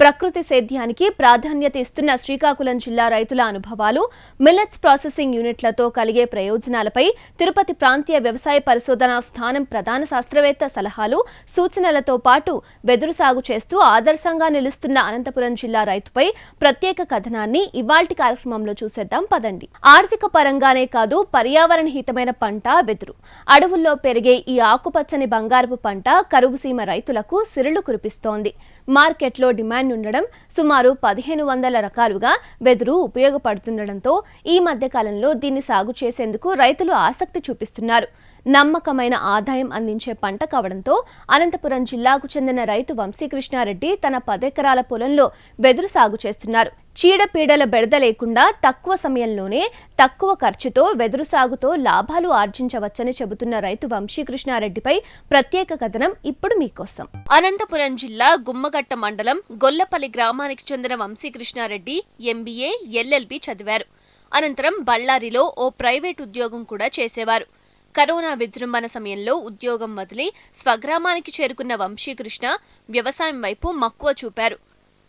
ప్రకృతి సేద్యానికి ప్రాధాన్యత ఇస్తున్న శ్రీకాకుళం జిల్లా రైతుల అనుభవాలు మిల్లెట్స్ ప్రాసెసింగ్ యూనిట్లతో కలిగే ప్రయోజనాలపై తిరుపతి ప్రాంతీయ వ్యవసాయ పరిశోధనా స్థానం ప్రధాన శాస్త్రవేత్త సలహాలు సూచనలతో పాటు వెదురు సాగు చేస్తూ ఆదర్శంగా నిలుస్తున్న అనంతపురం జిల్లా రైతుపై ప్రత్యేక కథనాన్ని ఇవాల్టి కార్యక్రమంలో చూసేద్దాం పదండి. ఆర్థిక పరంగానే కాదు పర్యావరణ హితమైన పంట వెదురు. అడవుల్లో పెరిగే ఈ ఆకుపచ్చని బంగారపు పంట కరువు సీమ రైతులకు సిరులు కురిపిస్తోంది. మార్కెట్లో డిమాండ్ ఉండడం సుమారు పదిహేను వందల రకాలుగా వెదురు ఉపయోగపడుతుండటంతో ఈ మధ్య కాలంలో దీన్ని సాగు చేసేందుకు రైతులు ఆసక్తి చూపిస్తున్నారు. నమ్మకమైన ఆదాయం అందించే పంట కావడంతో అనంతపురం జిల్లాకు చెందిన రైతు వంశీకృష్ణారెడ్డి తన పదెకరాల పొలంలో వెదురు సాగు చేస్తున్నారు. చీడపీడల బెడద లేకుండా తక్కువ సమయంలోనే తక్కువ ఖర్చుతో వెదురు సాగుతో లాభాలు ఆర్జించవచ్చని చెబుతున్న రైతు వంశీకృష్ణారెడ్డిపై ప్రత్యేక కథనం ఇప్పుడు మీకోసం. అనంతపురం జిల్లా గుమ్మగట్ట మండలం గొల్లపల్లి గ్రామానికి చెందిన వంశీకృష్ణారెడ్డి ఎంబీఏ ఎల్ఎల్బి చదివారు. అనంతరం బళ్ళారిలో ఓ ప్రైవేట్ ఉద్యోగం కూడా చేసేవారు. కరోనా విజృంభణ సమయంలో ఉద్యోగం వదిలి స్వగ్రామానికి చేరుకున్న వంశీకృష్ణ వ్యవసాయం వైపు మక్కువ చూపారు.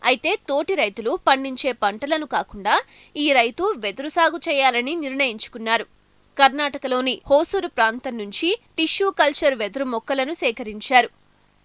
అయితే తోటి రైతులు పండించే పంటలను కాకుండా ఈ రైతు వెదురు సాగు చేయాలని నిర్ణయించుకున్నారు. కర్ణాటకలోని హోసూరు ప్రాంతం నుంచి టిష్యూ కల్చర్ వెదురు మొక్కలను సేకరించారు.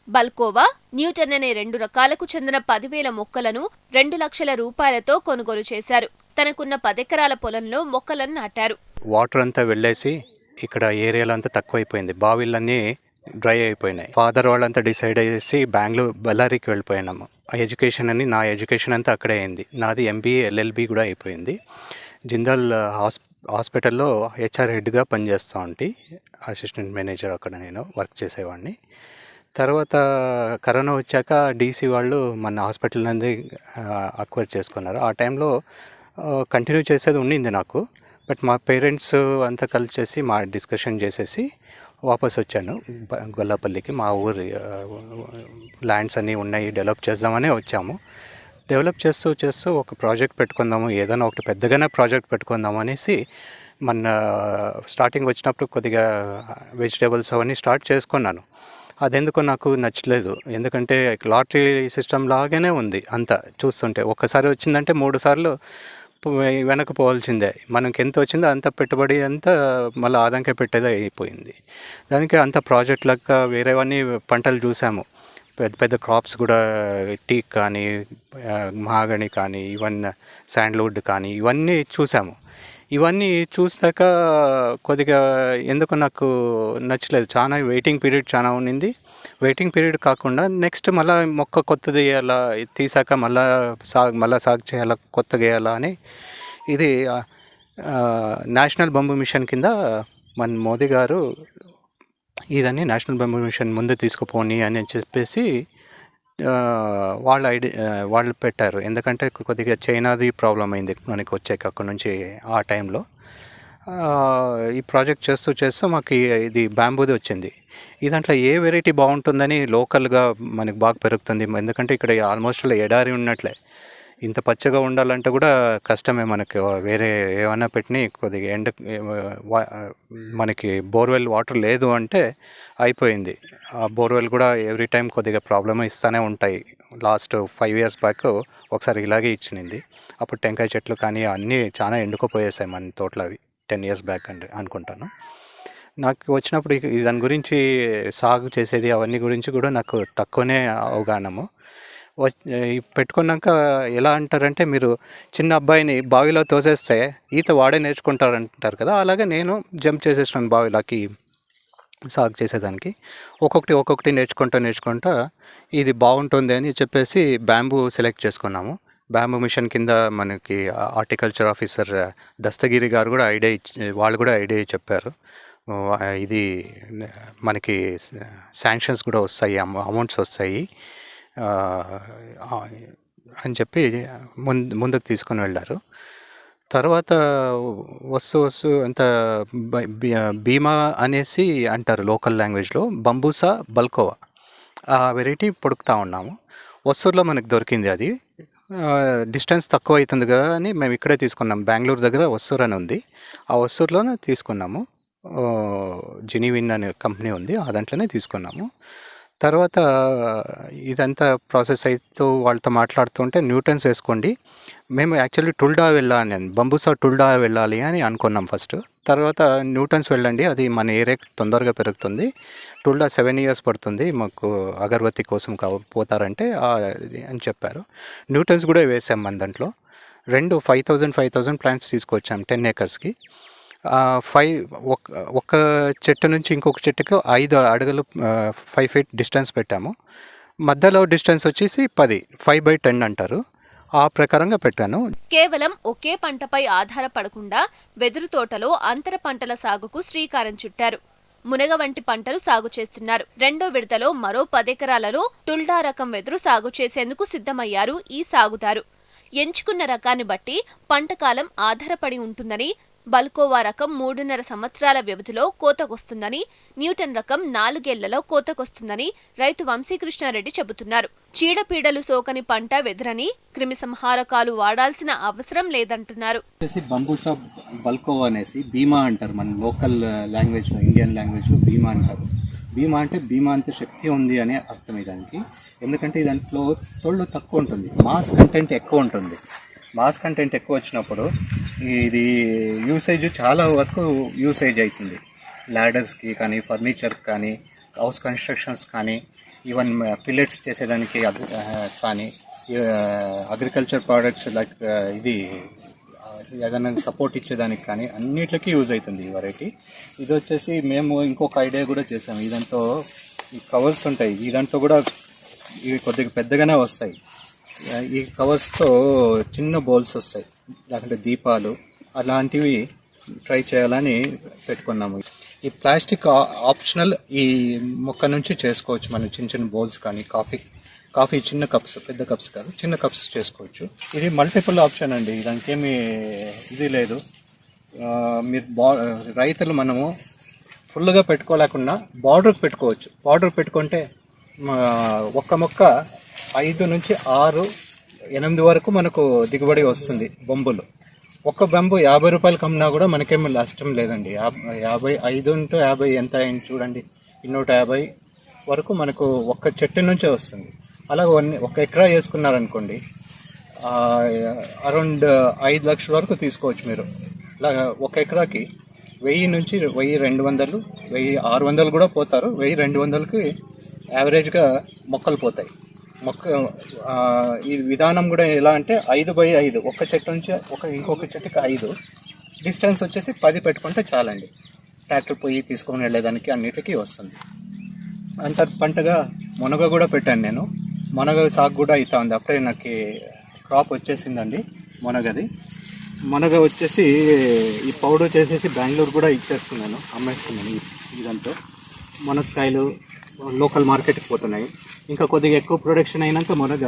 బల్కోవా న్యూటన్ అనే రెండు రకాలకు చెందిన పదివేల మొక్కలను రెండు లక్షల రూపాయలతో కొనుగోలు చేశారు. తనకున్న పదెకరాల పొలంలో మొక్కలను నాటారు. వాటర్ అంతా వెళ్ళేసి ఇక్కడ ఏరియాలో అంతా తక్కువైపోయింది. బావిలన్నీ డ్రై అయిపోయినాయి. ఫాదర్ వాళ్ళంతా డిసైడ్ చేసి బెంగళూరు బళ్ళారికి వెళ్ళిపోయినాము. ఆ ఎడ్యుకేషన్ అని నా ఎడ్యుకేషన్ అంతా అక్కడే అయింది. నాది ఎంబీఏ ఎల్ఎల్బి కూడా అయిపోయింది. జిందాల్ హాస్ హాస్పిటల్లో హెచ్ఆర్ హెడ్గా పనిచేస్తూ ఉంటే. అసిస్టెంట్ మేనేజర్ అక్కడ నేను వర్క్ చేసేవాడిని. తర్వాత కరోనా వచ్చాక డీసీ వాళ్ళు మన హాస్పిటల్ నుండి అక్వైర్ చేసుకున్నారు. ఆ టైంలో కంటిన్యూ చేసేది ఉండింది నాకు. బట్ మా పేరెంట్స్ అంతా కలిసి మా డిస్కషన్ చేసేసి వాపస్ వచ్చాను గొల్లపల్లికి మా ఊరి ల్యాండ్స్ అన్నీ ఉన్నాయి డెవలప్ చేద్దామనే వచ్చాము. డెవలప్ చేస్తూ చేస్తూ ఒక ప్రాజెక్ట్ పెట్టుకుందాము ఏదైనా ఒకటి పెద్దగానే ప్రాజెక్ట్ పెట్టుకుందాం అనేసి మన స్టార్టింగ్ వచ్చినప్పుడు కొద్దిగా వెజిటేబుల్స్ అవన్నీ స్టార్ట్ చేసుకున్నాను. అదెందుకో నాకు నచ్చలేదు. ఎందుకంటే లాటరీ సిస్టమ్ లాగానే ఉంది అంతా. చూస్తుంటే ఒక్కసారి వచ్చిందంటే మూడు సార్లు వెనక్కి పోవాల్సిందే మనకి ఎంత వచ్చిందో అంత పెట్టుబడి అంతా మళ్ళీ ఆదంకే పెట్టేదే అయిపోయింది. దానికి అంత ప్రాజెక్ట్ లెక్క వేరేవన్నీ పంటలు చూసాము. పెద్ద పెద్ద క్రాప్స్ కూడా టీక్ కానీ మహాగణి కానీ ఇవన్నీ శాండల్వుడ్ కానీ ఇవన్నీ చూసాము. ఇవన్నీ చూసాక కొద్దిగా ఎందుకు నాకు నచ్చలేదు. చాలా వెయిటింగ్ పీరియడ్ చాలా ఉండింది వెయిటింగ్ పీరియడ్ కాకుండా నెక్స్ట్ మళ్ళీ మొక్క కొత్తది వేయాలా తీసాక మళ్ళా సాగు మళ్ళీ సాగు చేయాలా కొత్తగా వేయాలా అని ఇది నేషనల్ బొంబు మిషన్ కింద మన మోదీ గారు ఇదని నేషనల్ బొంబు మిషన్ ముందు తీసుకుపోని అని చెప్పేసి వాళ్ళ ఐడి వాళ్ళు పెట్టారు. ఎందుకంటే కొద్దిగా చైనాది ప్రాబ్లం అయింది మనకి వచ్చాక అక్కడ నుంచి ఆ టైంలో. ఈ ప్రాజెక్ట్ చేస్తూ చేస్తూ మాకు ఇది బ్యాంబూది వచ్చింది. ఈ దాంట్లో ఏ వెరైటీ బాగుంటుందని లోకల్గా మనకి బాగా పెరుగుతుంది. ఎందుకంటే ఇక్కడ ఆల్మోస్ట్ ఎడారి ఉన్నట్లే. ఇంత పచ్చగా ఉండాలంటే కూడా కష్టమే మనకి. వేరే ఏమైనా పెట్టిన కొద్దిగా ఎండ మనకి బోర్వెల్ వాటర్ లేదు అంటే అయిపోయింది. ఆ బోర్వెల్ కూడా ఎవ్రీ టైం కొద్దిగా ప్రాబ్లమ్ ఇస్తూనే ఉంటాయి. లాస్ట్ ఫైవ్ ఇయర్స్ బ్యాక్ ఒకసారి ఇలాగే ఇచ్చినింది. అప్పుడు టెంకాయ చెట్లు కానీ అన్నీ చాలా ఎండుకుపోయేసాయి మన తోటలో అవి. టెన్ ఇయర్స్ బ్యాక్ అంటే అనుకుంటాను. నాకు వచ్చినప్పుడు దాని గురించి సాగు చేసేది అవన్నీ గురించి కూడా నాకు తక్కువనే అవగాహనము. పెట్టుకున్నాక ఎలా అంటారంటే మీరు చిన్న అబ్బాయిని బావిలో తోసేస్తే ఈత వాడే నేర్చుకుంటారంటారు కదా అలాగే నేను జంప్ చేసేసాను బావిలోకి సాగు చేసేదానికి. ఒక్కొక్కటి ఒక్కొక్కటి నేర్చుకుంటూ నేర్చుకుంటా ఇది బాగుంటుంది అని చెప్పేసి బ్యాంబూ సెలెక్ట్ చేసుకున్నాము. బ్యాంబూ మిషన్ కింద మనకి హార్టికల్చర్ ఆఫీసర్ దస్తగిరి గారు కూడా ఐడియా ఇచ్చి వాళ్ళు కూడా ఐడియా చెప్పారు. ఇది మనకి శాంక్షన్స్ కూడా వస్తాయి అమౌంట్స్ వస్తాయి. అని చెప్పి ముందు ముందుకు తీసుకొని వెళ్ళారు. తర్వాత వస్తూ వస్తూ అంత భీమా బీమా అనేసి అంటారు లోకల్ లాంగ్వేజ్లో బంబూసా బల్కోవా. ఆ వెరైటీ పొడుకుతా ఉన్నాము. వస్తూరులో మనకు దొరికింది అది. డిస్టెన్స్ తక్కువ అవుతుంది కదా అని మేము ఇక్కడే తీసుకున్నాం. బెంగళూరు దగ్గర వస్తూరు అని ఉంది. ఆ వస్తూరులోనే తీసుకున్నాము. ఆ, జెనీవిన్ అనే కంపెనీ ఉంది. ఆ దాంట్లోనే తీసుకున్నాము. తర్వాత ఇదంతా ప్రాసెస్ అవుతూ వాళ్ళతో మాట్లాడుతుంటే న్యూటన్స్ వేసుకోండి. మేము యాక్చువల్లీ టుల్డా వెళ్ళాలి అని బంబుసా టుల్డా వెళ్ళాలి అని అనుకున్నాం ఫస్ట్. తర్వాత న్యూటన్స్ వెళ్ళండి అది మన ఏరియా తొందరగా పెరుగుతుంది. టుల్డా సెవెన్ ఇయర్స్ పడుతుంది మాకు అగరబత్తి కోసం పోతారంటే అని చెప్పారు. న్యూటన్స్ కూడా వేసాం మన దాంట్లో. రెండు five thousand five thousand plants తీసుకొచ్చాం టెన్ ఏకర్స్కి. ఫైవ్ ఒక ఒక చెట్టు నుంచి ఇంకొక చెట్టుకు ఐదు అడుగులు ఫైవ్ ఫీట్ డిస్టెన్స్ పెట్టాము. మధ్యలో డిస్టెన్స్ వచ్చేసి పది ఫైవ్ బై టెన్ అంటారు. ఆ ప్రకారంగా పెట్టాను. కేవలం ఒకే పంటపై ఆధారపడకుండా వెదురు తోటలో అంతర పంటల సాగుకు శ్రీకారం చుట్టారు. మునగ వంటి పంటలు సాగు చేస్తున్నారు. రెండో విడతలో మరో పదెకరాలలో టుల్డా రకం వెదురు సాగు చేసేందుకు సిద్ధమయ్యారు ఈ సాగుదారు. ఎంచుకున్న రకాన్ని బట్టి పంట కాలం ఆధారపడి ఉంటుందని బల్కోవా రకం మూడున్నర సంవత్సరాల వ్యవధిలో కోతకొస్తుందని న్యూటన్ రకం నాలుగేళ్ళలో కోతకొస్తుందని రైతు వంశీకృష్ణారెడ్డి చెబుతున్నారు. చీడపీడలు సోకని పంట వెదురని క్రిమిసంహారకాలు వాడాల్సిన అవసరం లేదంటున్నారు. బంబూసా బల్కోవా అనేసి భీమా అంటారు మన లోకల్ లాంగ్వేజ్ ఇండియన్ లాంగ్వేజ్లో బీమా అంటారు. భీమా అంటే భీమా అంత శక్తి ఉంది అనే అర్థం దానికి ఎందుకంటే దాంట్లో తొళ్ళు తక్కువ ఉంటుంది మాస్ కంటెంట్ ఎక్కువ ఉంటుంది. మాస్ కంటెంట్ ఎక్కువ వచ్చినప్పుడు ఇది యూసేజ్ చాలా వరకు యూసేజ్ అవుతుంది. ల్యాడర్స్కి కానీ ఫర్నిచర్కి కానీ హౌస్ కన్స్ట్రక్షన్స్ కానీ ఈవెన్ పిల్లెట్స్ uh, చేసేదానికి uh, కానీ అగ్రికల్చర్ ప్రోడక్ట్స్ లైక్ ఇది uh, ఏదైనా సపోర్ట్ ఇచ్చేదానికి కానీ అన్నిట్లకి యూజ్ అవుతుంది ఈ వెరైటీ ఇది వచ్చేసి మేము ఇంకొక ఐడియా కూడా చేసాము ఇదంతో ఈ కవర్స్ ఉంటాయి. ఇదంతా కూడా ఇవి కొద్దిగా పెద్దగానే వస్తాయి. ఈ కవర్స్తో చిన్న బౌల్స్ వస్తాయి. లేకుంటే దీపాలు అలాంటివి ట్రై చేయాలని పెట్టుకున్నాము. ఈ ప్లాస్టిక్ ఆప్షనల్ ఈ మొక్క నుంచి చేసుకోవచ్చు మనం చిన్న చిన్న బౌల్స్ కానీ కాఫీ కాఫీ చిన్న కప్స్ పెద్ద కప్స్ కాదు చిన్న కప్స్ చేసుకోవచ్చు. ఇది మల్టిపుల్ ఆప్షన్ అండి దానికి ఏమి ఇది లేదు. మీరు బా రైతులు మనము ఫుల్గా పెట్టుకోలేకుండా బార్డర్ పెట్టుకోవచ్చు. బార్డర్ పెట్టుకుంటే మా ఒక్క మొక్క ఐదు నుంచి ఆరు ఎనిమిది వరకు మనకు దిగుబడి వస్తుంది బొంబులు. ఒక్క బొంబు యాభై రూపాయలకి అమ్మినా కూడా మనకేమో నష్టం లేదండి. యాభై ఐదు ఇంటూ యాభై ఎంత అయింది చూడండి. నూట యాభై వరకు మనకు ఒక్క చెట్టు నుంచే వస్తుంది. అలా వన్- ఒక ఎకరా వేసుకున్నారనుకోండి అరౌండ్ ఐదు లక్షల వరకు తీసుకోవచ్చు మీరు. ఇలా ఒక ఎకరాకి వెయ్యి నుంచి వెయ్యి రెండు వందలు వెయ్యి ఆరు వందలు కూడా పోతారు. వెయ్యి రెండు వందలకి యావరేజ్గా మొక్కలు పోతాయి. మొక్క ఈ విధానం కూడా ఎలా అంటే ఐదు బై ఐదు ఒక చెట్టు నుంచి ఒక ఇంకొక చెట్టుకి ఐదు. డిస్టెన్స్ వచ్చేసి పది పెట్టుకుంటే చాలండి. ట్రాక్టర్ పోయి తీసుకొని వెళ్ళేదానికి అన్నిటికీ వస్తుంది. అంత పంటగా మునగ కూడా పెట్టాను నేను. మునగ సాగు కూడా అవుతా ఉంది. అప్పుడే నాకు క్రాప్ వచ్చేసిందండి మునగది. మునగ వచ్చేసి ఈ పౌడర్ చేసేసి బెంగళూరు కూడా ఇచ్చేస్తున్నాను. అమ్మేస్తున్నాను ఇదంతా. మునక్కాయలు లోకల్ మార్కెట్కి పోతున్నాయి. ఇంకా కొద్దిగా ఎక్కువ ప్రొడక్షన్ అయినాక మునగ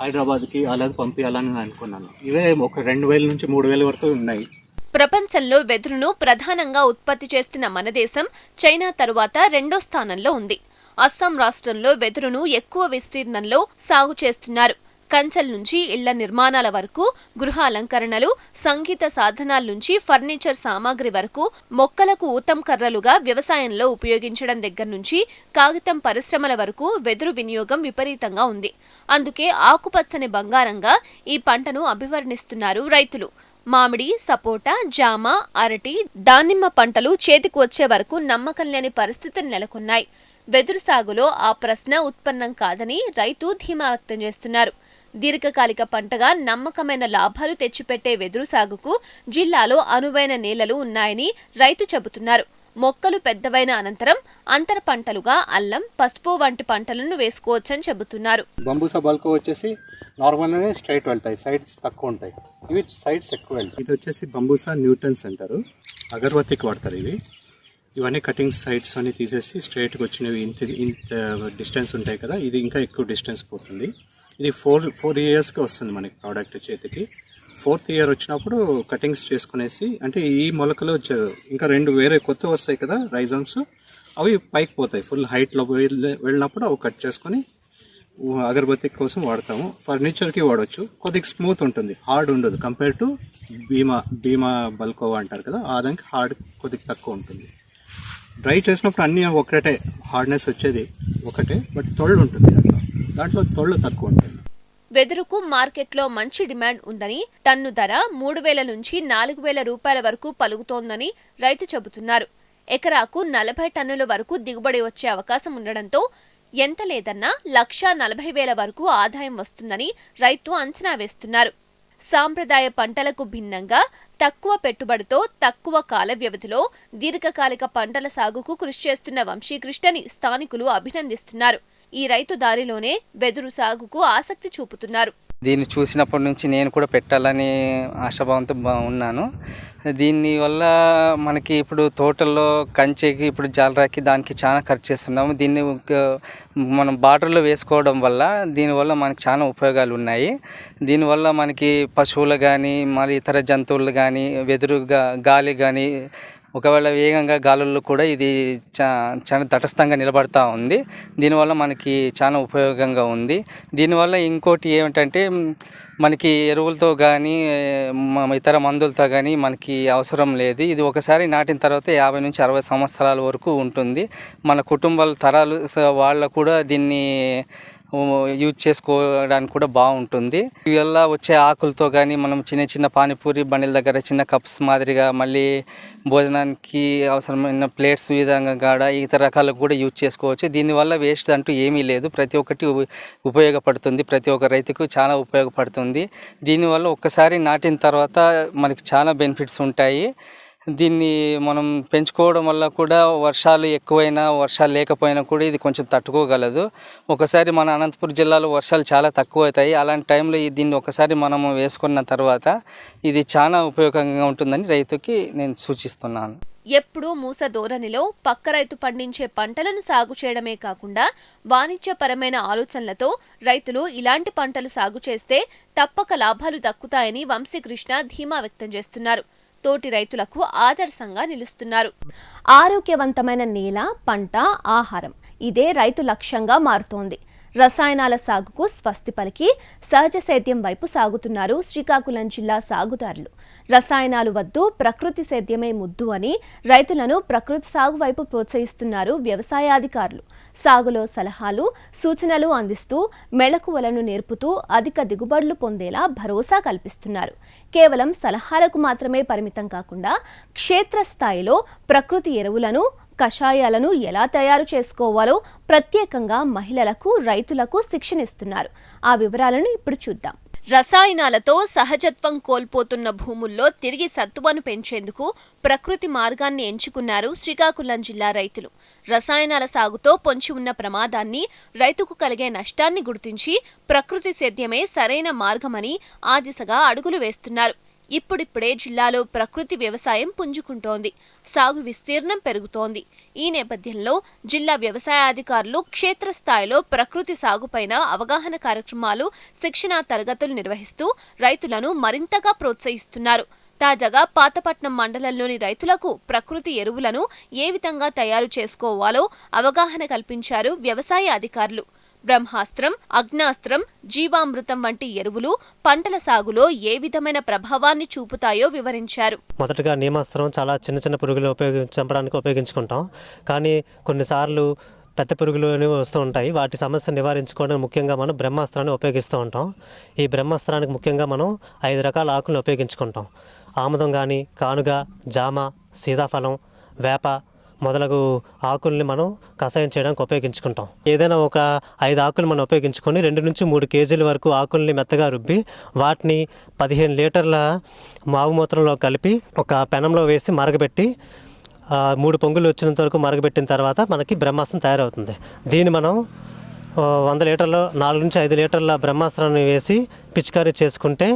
హైదరాబాద్కి అలాగే పంపించాలని అనుకున్నాను. ఇవే ఒక రెండు వేల నుంచి మూడు వేల వరకు ఉన్నాయి. ప్రపంచంలో వెదురును ప్రధానంగా ఉత్పత్తి చేస్తున్న మన దేశం చైనా తరువాత రెండో స్థానంలో ఉంది. అస్సాం రాష్ట్రంలో వెదురును ఎక్కువ విస్తీర్ణంలో సాగు చేస్తున్నారు. కంచెల నుంచి ఇళ్ళ నిర్మాణాల వరకు గృహ అలంకరణలు సంగీత సాధనాల నుంచి ఫర్నిచర్ సామాగ్రి వరకు మొక్కలకు ఊతం కర్రలుగా వ్యవసాయంలో ఉపయోగించడం దగ్గర నుంచి కాగితం పరిశ్రమల వరకు వెదురు వినియోగం విపరీతంగా ఉంది. అందుకే ఆకుపచ్చని బంగారంగా ఈ పంటను అభివర్ణిస్తున్నారు రైతులు. మామిడి సపోటా జామ అరటి దానిమ్మ పంటలు చేతికి వచ్చే వరకు నమ్మకం లేని పరిస్థితులు నెలకొన్నాయి. వెదురు సాగులో ఆ ప్రశ్న ఉత్పన్నం కాదని రైతు ధీమా వ్యక్తం చేస్తున్నారు. దీర్ఘకాలిక పంటగా నమ్మకమైన లాభాలు తెచ్చిపెట్టే వెదురు సాగుకు జిల్లాలో అనువైన నేలలు ఉన్నాయని రైతు చెబుతున్నారు. మొక్కలు పెద్దవైన అనంతరం అంతర పంటలుగా అల్లం పసుపు వంటి పంటలను వేసుకోవచ్చని చెబుతున్నారు. బంబూసా బల్క్ వచ్చేసి నార్మల్గానే స్ట్రైట్ వెళ్తాయి సైడ్స్ తక్కువ ఉంటాయి. ఇవి సైడ్స్ ఎక్కువ వెళ్తాయి. ఇది వచ్చేసి బంబూసా న్యూటన్స్ అంటారు అగరబత్తికి వాడతారు ఇవి. ఇవన్నీ కటింగ్ సైడ్స్ అన్ని తీసేసి స్ట్రైట్గా వచ్చినవి ఇంత ఇంత డిస్టెన్స్ ఉంటాయి కదా ఇది ఇంకా ఎక్కువ డిస్టెన్స్ పోతుంది. ఇది ఫోర్ ఫోర్ ఇయర్స్కి వస్తుంది మనకి ప్రోడక్ట్ చేతికి. ఫోర్త్ ఇయర్ వచ్చినప్పుడు కటింగ్స్ చేసుకునేసి అంటే ఈ మొలకలు ఇంకా రెండు వేరే కొత్త వస్తాయి కదా రైజమ్స్ అవి పైకి పోతాయి. ఫుల్ హైట్లో వెళ్ళినప్పుడు అవి కట్ చేసుకొని అగరబత్తి కోసం వాడతాము. ఫర్నిచర్కి వాడచ్చు. కొద్దిగా స్మూత్ ఉంటుంది. హార్డ్ ఉండదు. కంపేర్ టు భీమా భీమా బల్కోవా అంటారు కదా ఆ దానికి హార్డ్ కొద్దిగా తక్కువ ఉంటుంది. డ్రై చేసినప్పుడు అన్నీ ఒకటే హార్డ్నెస్ వచ్చేది ఒకటే బట్ తొళ్ళు ఉంటుంది దాంట్లో దాంట్లో తొళ్ళు తక్కువ ఉంటుంది. వెదురుకు మార్కెట్లో మంచి డిమాండ్ ఉందని టన్ను ధర మూడు వేల నుంచి నాలుగు వేల రూపాయల వరకు పలుకుతోందని రైతు చెబుతున్నారు. ఎకరాకు నలభై టన్నుల వరకు దిగుబడి వచ్చే అవకాశం ఉండడంతో ఎంత లేదన్నా లక్షా నలభై వేల వరకు ఆదాయం వస్తుందని రైతు అంచనా వేస్తున్నారు. సాంప్రదాయ పంటలకు భిన్నంగా తక్కువ పెట్టుబడితో తక్కువ కాల వ్యవధిలో దీర్ఘకాలిక పంటల సాగుకు కృషి చేస్తున్న వంశీకృష్ణని స్థానికులు అభినందిస్తున్నారు. ఈ రైతు దారిలోనే వెదురు సాగుకు ఆసక్తి చూపుతున్నారు. దీన్ని చూసినప్పటి నుంచి నేను కూడా పెట్టాలని ఆశాభావంతో ఉన్నాను. దీని వల్ల మనకి ఇప్పుడు తోటల్లో కంచెకి ఇప్పుడు జాలరాకి దానికి చాలా ఖర్చు చేస్తున్నాము. దీన్ని మనం బార్డర్లో వేసుకోవడం వల్ల దీనివల్ల మనకి చాలా ఉపయోగాలు ఉన్నాయి. దీనివల్ల మనకి పశువులు కానీ మరి ఇతర జంతువులు కానీ వెదురుగా గాలి కానీ ఒకవేళ వేగంగా గాలుల్లో కూడా ఇది చా చాలా తటస్థంగా నిలబడతా ఉంది. దీనివల్ల మనకి చాలా ఉపయోగంగా ఉంది. దీనివల్ల ఇంకోటి ఏమిటంటే మనకి ఎరువులతో కానీ ఇతర మందులతో కానీ మనకి అవసరం లేదు. ఇది ఒకసారి నాటిన తర్వాత యాభై నుంచి అరవై సంవత్సరాల వరకు ఉంటుంది. మన కుటుంబాల తరాలు వాళ్ళ కూడా దీన్ని యూజ్ చేసుకోవడానికి కూడా బాగుంటుంది. ఇవల్ల వచ్చే ఆకులతో కానీ మనం చిన్న చిన్న పానీపూరి బండిల దగ్గర చిన్న కప్స్ మాదిరిగా మళ్ళీ భోజనానికి అవసరమైన ప్లేట్స్ విధంగా కాడ ఇతర రకాలకు కూడా యూజ్ చేసుకోవచ్చు. దీనివల్ల వేస్ట్ అంటూ ఏమీ లేదు. ప్రతి ఒక్కటి ఉపయోగపడుతుంది. ప్రతి ఒక్క రైతుకు చాలా ఉపయోగపడుతుంది. దీనివల్ల ఒక్కసారి నాటిన తర్వాత మనకి చాలా బెనిఫిట్స్ ఉంటాయి. దీన్ని మనం పెంచుకోవడం వల్ల కూడా వర్షాలు ఎక్కువైనా వర్షాలు లేకపోయినా కూడా ఇది కొంచెం తట్టుకోగలదు. ఒకసారి మన అనంతపురం జిల్లాలో వర్షాలు చాలా తక్కువ అవుతాయి అలాంటి టైంలో ఈ దీన్ని ఒకసారి మనము వేసుకున్న తర్వాత ఇది చాలా ఉపయోగంగా ఉంటుందని రైతుకి నేను సూచిస్తున్నాను. ఎప్పుడూ మూస ధోరణిలో పక్క రైతు పండించే పంటలను సాగు చేయడమే కాకుండా వాణిజ్యపరమైన ఆలోచనలతో రైతులు ఇలాంటి పంటలు సాగు చేస్తే తప్పక లాభాలు దక్కుతాయని వంశీకృష్ణ ధీమా వ్యక్తం చేస్తున్నారు. తోటి రైతులకు ఆదర్శంగా నిలుస్తున్నారు. ఆరోగ్యవంతమైన నేల పంట ఆహారం. ఇదే రైతు లక్ష్యంగా మారుతోంది. రసాయనాల సాగుకు స్వస్తి పలికి సహజ సేద్యం వైపు సాగుతున్నారు శ్రీకాకుళం జిల్లా సాగుదారులు. రసాయనాలు వద్దు ప్రకృతి సేద్యమే ముద్దు అని రైతులను ప్రకృతి సాగు వైపు ప్రోత్సహిస్తున్నారు వ్యవసాయాధికారులు సాగులో సలహాలు సూచనలు అందిస్తూ మెళకువలను నేర్పుతూ అధిక దిగుబడులు పొందేలా భరోసా కల్పిస్తున్నారు. కేవలం సలహాలకు మాత్రమే పరిమితం కాకుండా క్షేత్రస్థాయిలో ప్రకృతి ఎరువులను కషాయాలను ఎలా తయారు చేసుకోవాలో ప్రత్యేకంగా మహిళలకు రైతులకు శిక్షణిస్తున్నారు. ఆ వివరాలను ఇప్పుడు చూద్దాం. రసాయనాలతో సహజత్వం కోల్పోతున్న భూముల్లో తిరిగి సత్తువను పెంచేందుకు ప్రకృతి మార్గాన్ని ఎంచుకున్నారు శ్రీకాకుళం జిల్లా రైతులు. రసాయనాల సాగుతో పొంచి ఉన్న ప్రమాదాన్ని రైతుకు కలిగే నష్టాన్ని గుర్తించి ప్రకృతి సేద్యమే సరైన మార్గమని ఆ దిశగా అడుగులు వేస్తున్నారు. ఇప్పుడిప్పుడే జిల్లాలో ప్రకృతి వ్యవసాయం పుంజుకుంటోంది. సాగు విస్తీర్ణం పెరుగుతోంది. ఈ నేపథ్యంలో జిల్లా వ్యవసాయాధికారులు క్షేత్రస్థాయిలో ప్రకృతి సాగుపైన అవగాహన కార్యక్రమాలు శిక్షణా తరగతులు నిర్వహిస్తూ రైతులను మరింతగా ప్రోత్సహిస్తున్నారు. తాజాగా పాతపట్నం మండలంలోని రైతులకు ప్రకృతి ఎరువులను ఏ విధంగా తయారు చేసుకోవాలో అవగాహన కల్పించారు వ్యవసాయ అధికారులు. బ్రహ్మాస్త్రం అగ్నాస్త్రం జీవామృతం వంటి ఎరువులు పంటల సాగులో ఏ విధమైన ప్రభావాన్ని చూపుతాయో వివరించారు. మొదటగా నియమాస్త్రం చాలా చిన్న చిన్న పురుగులు ఉపయోగి చంపడానికి ఉపయోగించుకుంటాం. కానీ కొన్నిసార్లు పెద్ద పురుగులు వస్తూ ఉంటాయి. వాటి సమస్య నివారించుకోవడానికి ముఖ్యంగా మనం బ్రహ్మాస్త్రాన్ని ఉపయోగిస్తూ ఉంటాం. ఈ బ్రహ్మాస్త్రానికి ముఖ్యంగా మనం ఐదు రకాల ఆకులను ఉపయోగించుకుంటాం. ఆముదం కానీ కానుగ జామ సీతాఫలం వేప మొదలగు ఆకుల్ని మనం కషాయం చేయడానికి ఉపయోగించుకుంటాం. ఏదైనా ఒక ఐదు ఆకులు మనం ఉపయోగించుకొని రెండు నుంచి మూడు కేజీల వరకు ఆకుల్ని మెత్తగా రుబ్బి వాటిని పదిహేను లీటర్ల మావు మూత్రంలో కలిపి ఒక పెనంలో వేసి మరగబెట్టి మూడు పొంగులు వచ్చినంత వరకు మరగబెట్టిన తర్వాత మనకి బ్రహ్మాస్త్రం తయారవుతుంది. దీన్ని మనం వంద లీటర్లు నాలుగు నుంచి ఐదు లీటర్ల బ్రహ్మాస్త్రాన్ని వేసి పిచికారీ చేసుకుంటే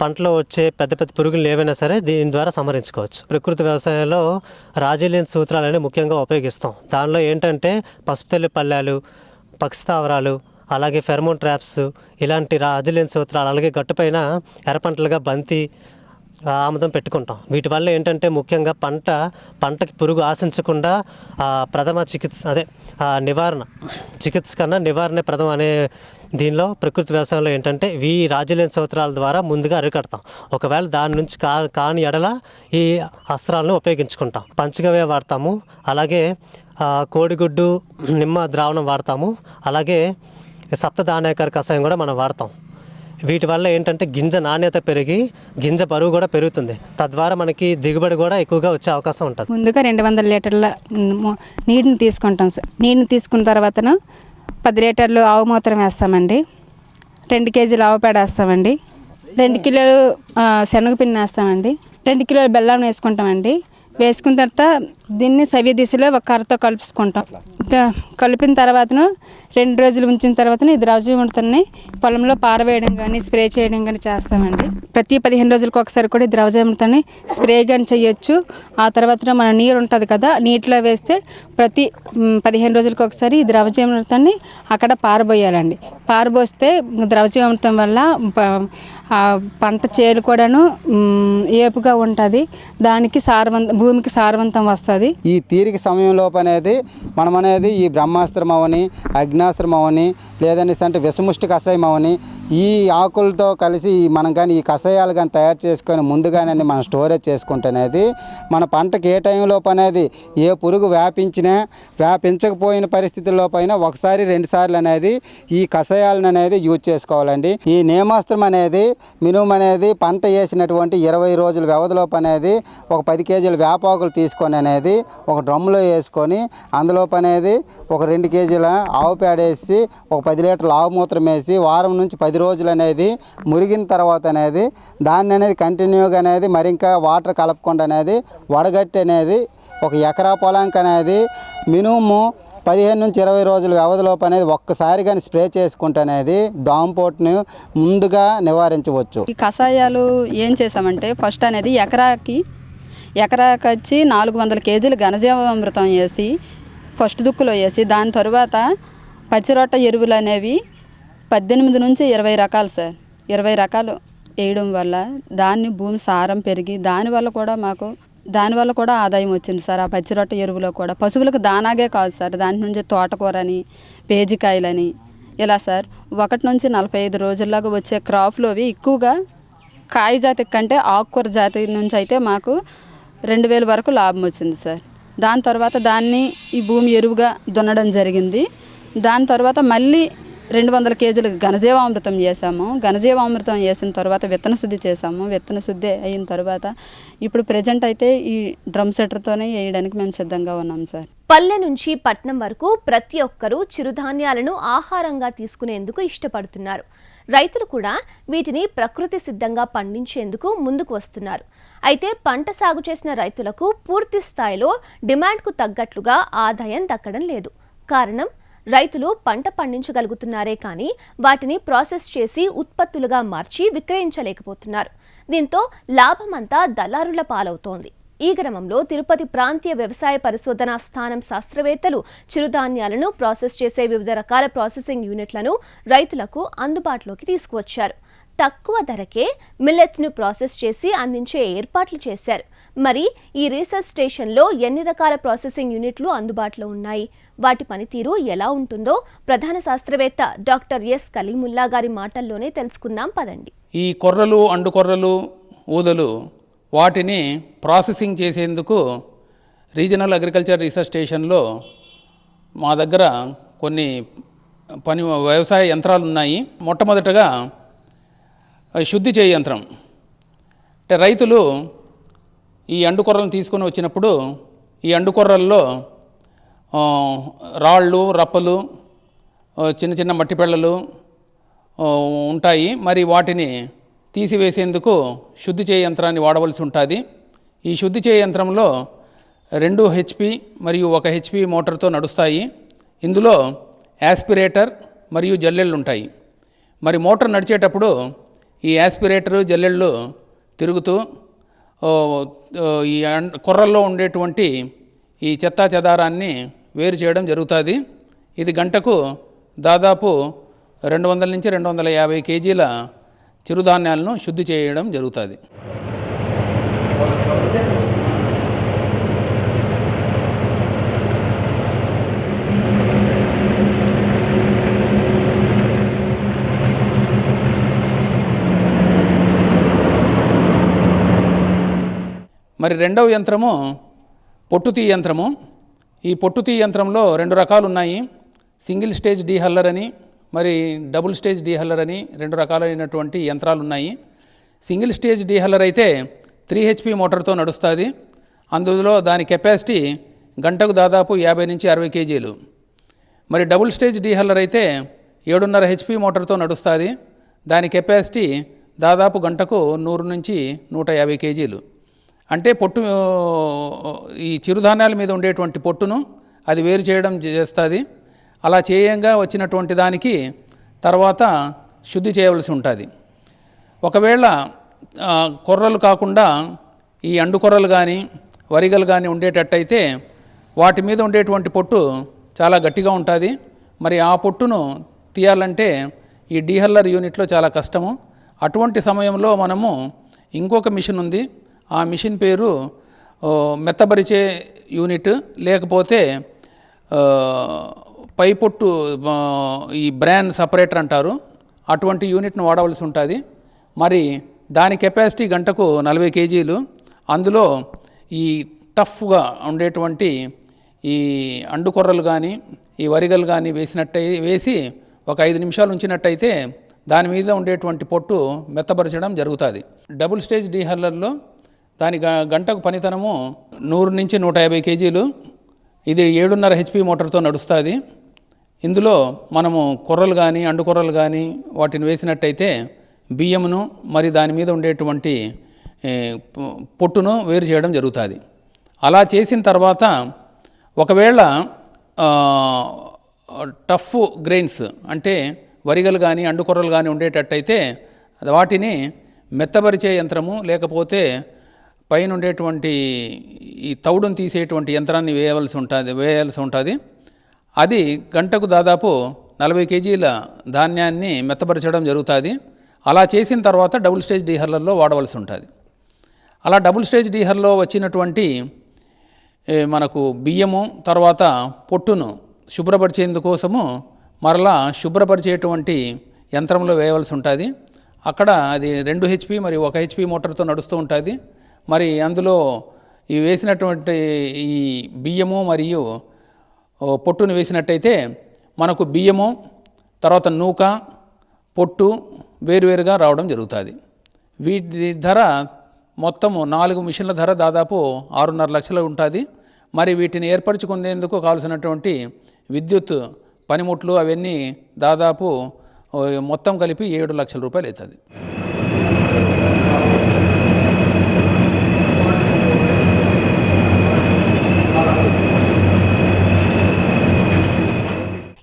పంటలో వచ్చే పెద్ద పెద్ద పురుగులు ఏవైనా సరే దీని ద్వారా సంహరించుకోవచ్చు. ప్రకృతి వ్యవసాయంలో రాజీలేని సూత్రాలని ముఖ్యంగా ఉపయోగిస్తాం. దానిలో ఏంటంటే పసుపు తెల్లి పళ్ళాలు పక్షిస్థావరాలు అలాగే ఫెర్మోన్ ట్రాప్స్ ఇలాంటి రాజులేని సూత్రాలు అలాగే గట్టుపైన ఎర్ర పంటలుగా బంతి ఆముదం పెట్టుకుంటాం. వీటి వల్ల ఏంటంటే ముఖ్యంగా పంట పంటకి పురుగు ఆశించకుండా ప్రథమ చికిత్స అదే నివారణ చికిత్స కన్నా నివారణ ప్రథమ అనే దీనిలో ప్రకృతి వ్యవసాయంలో ఏంటంటే ఈ రాజులేని సంవత్సరాల ద్వారా ముందుగా అరికడతాం. ఒకవేళ దాని నుంచి కా కాని ఎడల ఈ అస్త్రాలను ఉపయోగించుకుంటాం. పంచగవ్య వాడతాము. అలాగే కోడిగుడ్డు నిమ్మ ద్రావణం వాడతాము. అలాగే సప్తధాన్యకర కషాయం కూడా మనం వాడతాం. వీటి వల్ల ఏంటంటే గింజ నాణ్యత పెరిగి గింజ బరువు కూడా పెరుగుతుంది. తద్వారా మనకి దిగుబడి కూడా ఎక్కువగా వచ్చే అవకాశం ఉంటుంది. ముందుగా రెండు వందల లీటర్ల నీటిని తీసుకుంటాం సార్. నీటిని తీసుకున్న తర్వాతన పది లీటర్లు ఆవు మూత్రం వేస్తామండి. రెండు కేజీలు ఆవు పేడ వేస్తామండి. రెండు కిలోలు శనగపిండి వేస్తామండి. రెండు కిలోలు బెల్లం వేసుకుంటామండి. వేసుకున్న తర్వాత దీన్ని సవ్య దిశలో ఒక కర్రతో కలుపుకుంటాం. కలిపిన తర్వాతను రెండు రోజులు ఉంచిన తర్వాత ఈ ద్రవజీవముడితోని పొలంలో పారవేయడం కానీ స్ప్రే చేయడం కానీ చేస్తామండి. ప్రతి పదిహేను రోజులకు ఒకసారి కూడా ఈ ద్రవజీవముడితోని స్ప్రే కానీ చేయొచ్చు. ఆ తర్వాత మన నీరు ఉంటుంది కదా నీటిలో వేస్తే ప్రతి పదిహేను రోజులకు ఒకసారి ఈ ద్రవజీవమృతాన్ని అక్కడ పారబోయాలండి పారబోస్తే ద్రవజీవమృతం వల్ల పంట చేలు కూడాను ఏపుగా ఉంటుంది. దానికి సారవంత భూమికి సారవంతం వస్తుంది. ఈ తీరిక సమయంలోపు అనేది మనం అనేది ఈ బ్రహ్మాస్త్రం అవని అగ్నాస్త్రం అవని లేదనేసి అంటే విషముష్టి కషాయం అవని ఈ ఆకులతో కలిసి మనం కానీ ఈ కషాయాలు కానీ తయారు చేసుకొని ముందుగానే మనం స్టోరేజ్ చేసుకుంటేనేది మన పంటకి ఏ టైంలోపు అనేది ఏ పురుగు వ్యాపించినా వ్యాపించకపోయిన పరిస్థితుల్లో పైన ఒకసారి రెండు సార్లు అనేది ఈ కషాయాలను అనేది యూజ్ చేసుకోవాలండి. ఈ నేమాస్త్రం అనేది మినుము అనేది పంట వేసినటువంటి ఇరవై రోజుల వ్యవధిలోపు అనేది ఒక పది కేజీల వేపాకులు తీసుకొని అనేది ఒక డ్రమ్లో వేసుకొని అందులోపు అనేది ఒక రెండు కేజీల ఆవు పేడ వేసి ఒక పది లీటర్ల ఆవు మూత్రం వేసి వారం నుంచి పది రోజులు అనేది మురిగిన తర్వాత అనేది దాన్ని అనేది కంటిన్యూగా అనేది మరి ఇంకా వాటర్ కలపకుండా అనేది వడగట్టి అనేది ఒక ఎకరా పొలానికి అనేది మినిమము పదిహేను నుంచి ఇరవై రోజుల వ్యవధిలోపు అనేది ఒక్కసారి కానీ స్ప్రే చేసుకుంటే అనేది దోమపోటుని ముందుగా నివారించవచ్చు. ఈ కషాయాలు ఏం చేసామంటే ఫస్ట్ అనేది ఎకరాకి ఎకరాకి వచ్చి నాలుగు వందల కేజీలు ఘనజీవామృతం వేసి ఫస్ట్ దుక్కులో వేసి దాని తర్వాత పచ్చిరొట్ట ఎరువులు అనేవి పద్దెనిమిది నుంచి ఇరవై రకాలు సార్. ఇరవై రకాలు వేయడం వల్ల దాన్ని భూమి సారం పెరిగి దానివల్ల కూడా మాకు దానివల్ల కూడా ఆదాయం వచ్చింది సార్. ఆ పచ్చిరొట్ట ఎరువులో కూడా. పశువులకు దానాగే కాదు సార్. దాని నుంచి తోటకూరని పేజికాయలని ఇలా సార్. ఒకటి నుంచి నలభై ఐదు రోజుల్లాగా వచ్చే క్రాప్లోవి ఎక్కువగా కాయ జాతి కంటే ఆకుకూర జాతి నుంచి అయితే మాకు రెండు వేల వరకు లాభం వచ్చింది సార్. దాని తర్వాత దాన్ని ఈ భూమి ఎరువుగా దున్నడం జరిగింది. దాని తర్వాత మళ్ళీ రెండు వందల కేజీలు ఘనజీవామృతం చేసాము ఘనజీవామృతం చేసిన తర్వాత విత్తన శుద్ధి చేసాము విత్తన శుద్ధి అయిన తర్వాత ఇప్పుడు ప్రజెంట్ అయితే ఈ డ్రమ్ సెటర్తోనే వేయడానికి మేము సిద్ధంగా ఉన్నాం సార్. పల్లె నుంచి పట్నం వరకు ప్రతి ఒక్కరూ చిరుధాన్యాలను ఆహారంగా తీసుకునేందుకు ఇష్టపడుతున్నారు. రైతులు కూడా వీటిని ప్రకృతి సిద్ధంగా పండించేందుకు ముందుకు వస్తున్నారు. అయితే పంట సాగు చేసిన రైతులకు పూర్తి స్థాయిలో డిమాండ్కు తగ్గట్లుగా ఆదాయం దక్కడం లేదు. కారణం రైతులు పంట పండించగలుగుతున్నారే కానీ వాటిని ప్రాసెస్ చేసి ఉత్పత్తులుగా మార్చి విక్రయించలేకపోతున్నారు. దీంతో లాభమంతా దళారుల పాలవుతోంది. ఈ క్రమంలో తిరుపతి ప్రాంతీయ వ్యవసాయ పరిశోధనా స్థానం శాస్త్రవేత్తలు చిరుధాన్యాలను ప్రాసెస్ చేసే వివిధ రకాల ప్రాసెసింగ్ యూనిట్లను రైతులకు అందుబాటులోకి తీసుకువచ్చారు. తక్కువ ధరకే మిల్లెట్స్ను ప్రాసెస్ చేసి అందించే ఏర్పాట్లు చేశారు. మరి ఈ రీసెర్చ్ స్టేషన్లో ఎన్ని రకాల ప్రాసెసింగ్ యూనిట్లు అందుబాటులో ఉన్నాయి? వాటి పనితీరు ఎలా ఉంటుందో ప్రధాన శాస్త్రవేత్త డాక్టర్ ఎస్ కలీముల్లా గారి మాటల్లోనే తెలుసుకుందాం పదండి. ఈ కొర్రలు అండు కొర్రలు ఊదలు వాటిని ప్రాసెసింగ్ చేసేందుకు రీజనల్ అగ్రికల్చర్ రీసెర్చ్ స్టేషన్లో మా దగ్గర కొన్ని పని వ్యవసాయ యంత్రాలు ఉన్నాయి. మొట్టమొదటగా శుద్ధి చేయ యంత్రం. అంటే రైతులు ఈ అండుకొర్రలను తీసుకొని వచ్చినప్పుడు ఈ అండుకొర్రల్లో రాళ్ళు రప్పలు చిన్న చిన్న మట్టి పెళ్ళలు ఉంటాయి. మరి వాటిని తీసివేసేందుకు శుద్ధి చేయ యంత్రాన్ని వాడవలసి ఉంటుంది. ఈ శుద్ధి చేయ యంత్రంలో రెండు హెచ్పి మరియు ఒక హెచ్పి మోటార్తో నడుస్తాయి. ఇందులో యాస్పిరేటర్ మరియు జల్లెళ్ళు ఉంటాయి. మరి మోటార్ నడిచేటప్పుడు ఈ యాస్పిరేటరు జల్లెళ్ళు తిరుగుతూ ఈ కొర్రల్లో ఉండేటువంటి ఈ చెత్తా చెదారాన్ని వేరు చేయడం జరుగుతుంది. ఇది గంటకు దాదాపు రెండు వందల నుంచి రెండు వందల యాభై కేజీల చిరుధాన్యాలను శుద్ధి చేయడం జరుగుతుంది. మరి రెండవ యంత్రము పొట్టుతీ యంత్రము. ఈ పొట్టుతీ యంత్రంలో రెండు రకాలు ఉన్నాయి సింగిల్ స్టేజ్ డీహల్లర్ అని మరి డబుల్ స్టేజ్ డిహల్లర్ అని రెండు రకాలైనటువంటి యంత్రాలు ఉన్నాయి సింగిల్ స్టేజ్ డీహల్లర్ అయితే త్రీ హెచ్పి మోటార్తో నడుస్తుంది. అందులో దాని కెపాసిటీ గంటకు దాదాపు యాభై నుంచి అరవై కేజీలు. మరి డబుల్ స్టేజ్ డీహల్లర్ అయితే ఏడున్నర హెచ్పి మోటార్తో నడుస్తుంది. దాని కెపాసిటీ దాదాపు గంటకు నూరు నుంచి నూట యాభై కేజీలు. అంటే పొట్టు ఈ చిరుధాన్యాల మీద ఉండేటువంటి పొట్టును అది వేరు చేయడం చేస్తుంది. అలా చేయంగా వచ్చినటువంటి దానికి తర్వాత శుద్ధి చేయవలసి ఉంటుంది. ఒకవేళ కొర్రలు కాకుండా ఈ అండు కొర్రలు కానీ వరిగలు కానీ ఉండేటట్టయితే వాటి మీద ఉండేటువంటి పొట్టు చాలా గట్టిగా ఉంటుంది. మరి ఆ పొట్టును తీయాలంటే ఈ డీహల్లర్ యూనిట్లో చాలా కష్టము. అటువంటి సమయంలో మనము ఇంకొక మిషన్ ఉంది. ఆ మిషన్ పేరు మెత్తబరిచే యూనిట్ లేకపోతే పైపొట్టు పై పొట్టు ఈ బ్రాన్ సపరేటర్ అంటారు. అటువంటి యూనిట్ను వాడవలసి ఉంటుంది. మరి దాని కెపాసిటీ గంటకు నలభై కేజీలు. అందులో ఈ టఫ్గా ఉండేటువంటి ఈ అండుకొర్రలు కానీ ఈ వరిగలు కానీ వేసినట్టయి వేసి ఒక ఐదు నిమిషాలు ఉంచినట్టయితే దాని మీద ఉండేటువంటి పొట్టు మెత్తపరచడం జరుగుతుంది. డబుల్ స్టేజ్ డీహల్లర్లో దాని గ- గంటకు పనితనము నూరు నుంచి నూట యాభై కేజీలు. ఇది ఏడున్నర హెచ్పి మోటార్తో నడుస్తుంది. ఇందులో మనము కొర్రలు కానీ అండుకొర్రలు కానీ వాటిని వేసినట్టయితే బియ్యమును మరి దాని మీద ఉండేటువంటి పొట్టును వేరు చేయడం జరుగుతుంది. అలా చేసిన తర్వాత ఒకవేళ టఫ్ గ్రెయిన్స్ అంటే వరిగలు కానీ అండుకొర్రలు కానీ ఉండేటట్టయితే వాటిని మెత్తబరిచే యంత్రము లేకపోతే పైన ఉండేటువంటి ఈ తౌడును తీసేటువంటి యంత్రాన్ని వేయవలసి ఉంటుంది వేయాల్సి ఉంటుంది. అది గంటకు దాదాపు నలభై కేజీల ధాన్యాన్ని మెత్తపరచడం జరుగుతుంది. అలా చేసిన తర్వాత డబుల్ స్టేజ్ డీహర్లలో వాడవలసి ఉంటుంది. అలా డబుల్ స్టేజ్ డీహర్లో వచ్చినటువంటి మనకు బియ్యము తర్వాత పొట్టును శుభ్రపరిచేందుకోసము మరలా శుభ్రపరిచేటువంటి యంత్రంలో వేయవలసి ఉంటుంది. అక్కడ అది రెండు హెచ్పి మరియు ఒక హెచ్పి మోటార్తో నడుస్తూ ఉంటుంది. మరి అందులో ఈ వేసినటువంటి ఈ బియ్యము మరియు పొట్టును వేసినట్టయితే మనకు బియ్యము తర్వాత నూక పొట్టు వేరువేరుగా రావడం జరుగుతుంది. వీటి ధర మొత్తము నాలుగు మిషన్ల ధర దాదాపు ఆరున్నర లక్షలు ఉంటుంది. మరి వీటిని ఏర్పరచుకునేందుకు కావాల్సినటువంటి విద్యుత్ పనిముట్లు అవన్నీ దాదాపు మొత్తం కలిపి ఏడు లక్షల రూపాయలు అవుతుంది